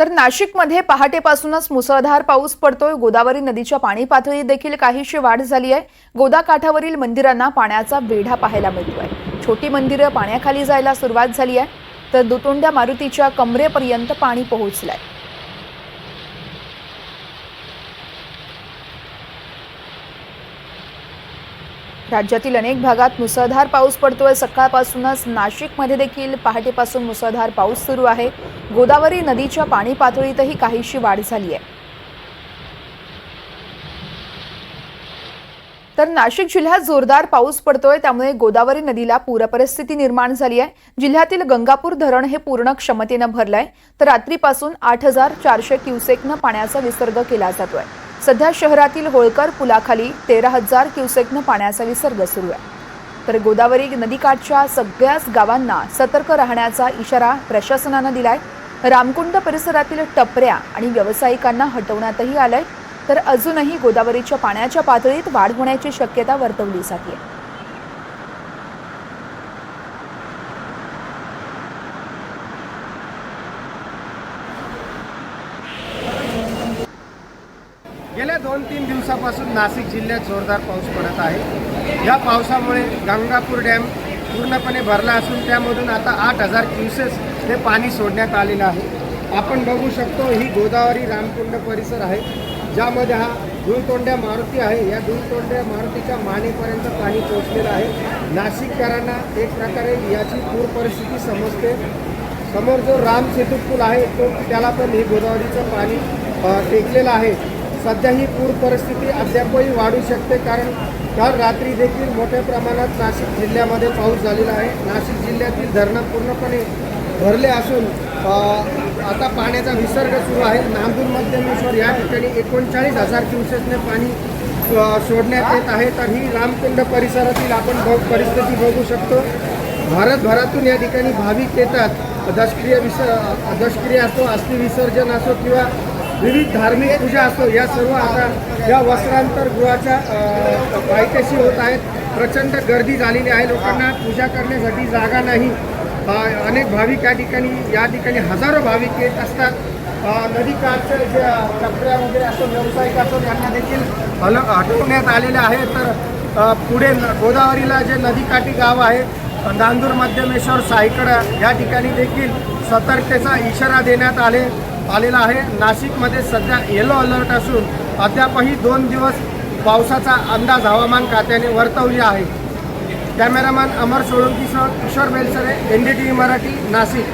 तर नाशिकमध्ये पहाटेपासूनच मुसळधार पाऊस पडतोय. गोदावरी नदीच्या पाणी पातळीत देखील काहीशी वाढ झाली आहे. गोदा काठावरील मंदिरांना पाण्याचा वेढा पाहायला मिळतोय. छोटी मंदिरं पाण्याखाली जायला सुरुवात झाली आहे. तर दुतोंड्या मारुतीच्या कमरेपर्यंत पाणी पोहोचलंय. राज्यातील अनेक भागात मुसळधार पाऊस पडतोय. सकाळपासूनच नाशिकमध्ये देखील पहाटेपासून मुसळधार पाऊस सुरू आहे. गोदावरी नदीच्या पाणी पातळीतही काहीशी वाढ झाली आहे. तर नाशिक जिल्ह्यात जोरदार पाऊस पडतोय. त्यामुळे गोदावरी नदीला पूरपरिस्थिती निर्माण झाली आहे. जिल्ह्यातील गंगापूर धरण हे पूर्ण क्षमतेनं भरलंय. तर रात्रीपासून आठ हजार चारशे क्युसेकनं पाण्याचा विसर्ग केला जातोय. सध्या शहरातील होळकर पुलाखाली तेरा हजार क्युसेकनं पाण्याचा विसर्ग सुरू आहे. तर गोदावरी नदीकाठच्या सगळ्याच गावांना सतर्क राहण्याचा इशारा प्रशासनानं दिलाय. रामकुंड परिसरातील टपऱ्या आणि व्यावसायिकांना हटवण्यातही आलंय. तर अजूनही गोदावरीच्या पाण्याच्या पातळीत वाढ होण्याची शक्यता वर्तवली जाते गेल्या दोन तीन दिवसापासून नाशिक जिल्ह्यात जोरदार पाऊस पडत आहे. या पावसामुळे गंगापूर डॅम पूर्णपणे भरला असून त्यामधून आता आठ हजार क्युसेस हे पाणी सोडण्यात आलेलं आहे. आपण बघू शकतो ही गोदावरी रामकुंड परिसर आहे ज्यामध्ये हा धुळतोंड्या मारुती आहे. या धुळतोंड्या मारुतीच्या मानेपर्यंत पाणी पोचलेलं आहे. नाशिककरांना एक प्रकारे याची पूर परिस्थिती समजते. समोर जो राम सेतू पूल आहे तो त्याला पण हे गोदावरीचं पाणी टेकलेलं आहे. सध्या ही पूर परिस्थिती अद्यापही वाढू शकते कारण काल रात्री देखील मोठ्या प्रमाणात नाशिक जिल्ह्यामध्ये पाऊस झालेला आहे. नाशिक जिल्ह्यातील धरणं पूर्णपणे भरले असून आता पाण्याचा विसर्ग सुरू आहे. नांदूर मध्यमेश्वर या ठिकाणी एकोणचाळीस हजार क्युसेसने पाणी सोडण्यात येत आहे. तर ही रामकुंड परिसरातील आपण बघ परिस्थिती बघू शकतो. भारतभरातून या ठिकाणी भाविक येतात. दशक्रिय विस दशक्रिया असो अस्थि विसर्जन असो किंवा विविध धार्मिक पूजा असो या सर्व आता या वस्त्रांतर गृहाच्या पायथ्याशी होत आहेत. प्रचंड गर्दी झालेली आहे. लोकांना पूजा करण्यासाठी जागा नाही. अनेक भाविक या ठिकाणी या ठिकाणी हजारो भाविक येत असतात. अ, नदीकाठच्या जे टपऱ्या वगैरे असो व्यावसायिक असो त्यांना देखील हल हटवण्यात आलेले आहे. तर पुढे गोदावरीला जे नदीकाठी गाव आहे नांदूर मध्यमेश्वर सायकडा या ठिकाणी देखील सतर्कतेचा इशारा देण्यात आले. आलेला आहे. नाशिकमध्ये सध्या येलो अलर्ट असून अद्यापही दोन दिवस पावसाचा अंदाज हवामान खात्याने वर्तवली आहे. Cameraman Amar सोळंकीसह Kishor Belsare N D T V Marathi Nashik.